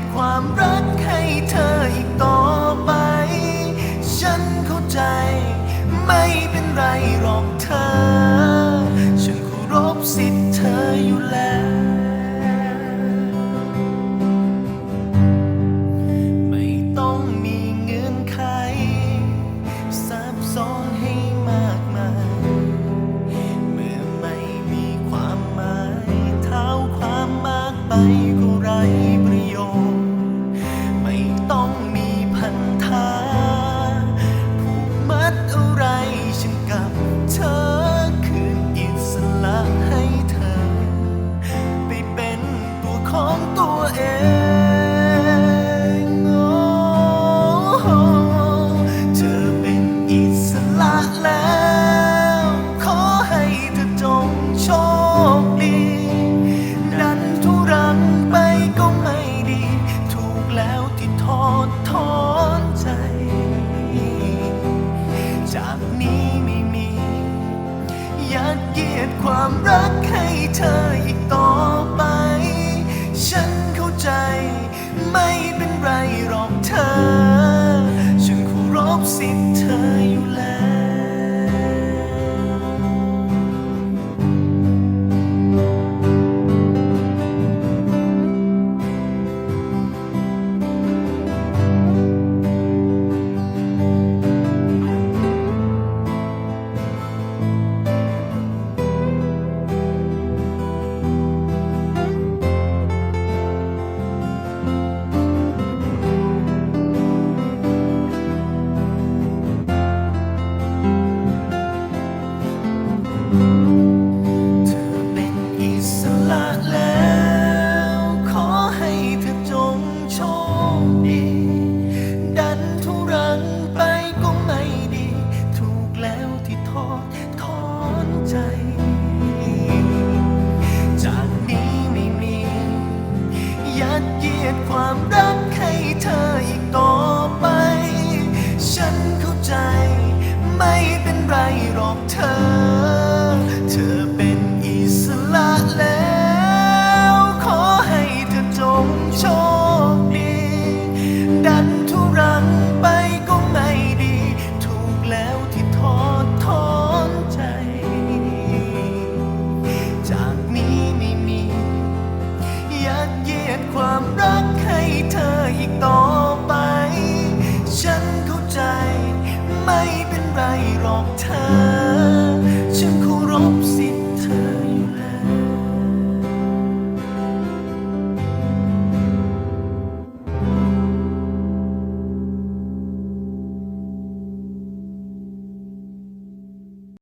บความรักให้เธออีกต่อไป ฉันเข้าใจ ไม่เป็นไรหรอกเธอ ฉันเคารพสิทธิ์เธออยู่แล้ว ไม่ต้องมีเงื่อนไซับซ้อนให้มากมาย เมื่อไม่มีความหมายเท่าความมากไปก็ไร นี้ไม่มีอยากเกียดความรักให้เธออีกต่อไป ฉันเข้าใจ ไม่เป็นไรหรอกเธอ รักให้เธออีกต่อไป ฉันเข้าใจไม่เป็นไร ความรักให้เธออีกต่อไป ฉันเข้าใจ ไม่เป็นไรหรอกเธอ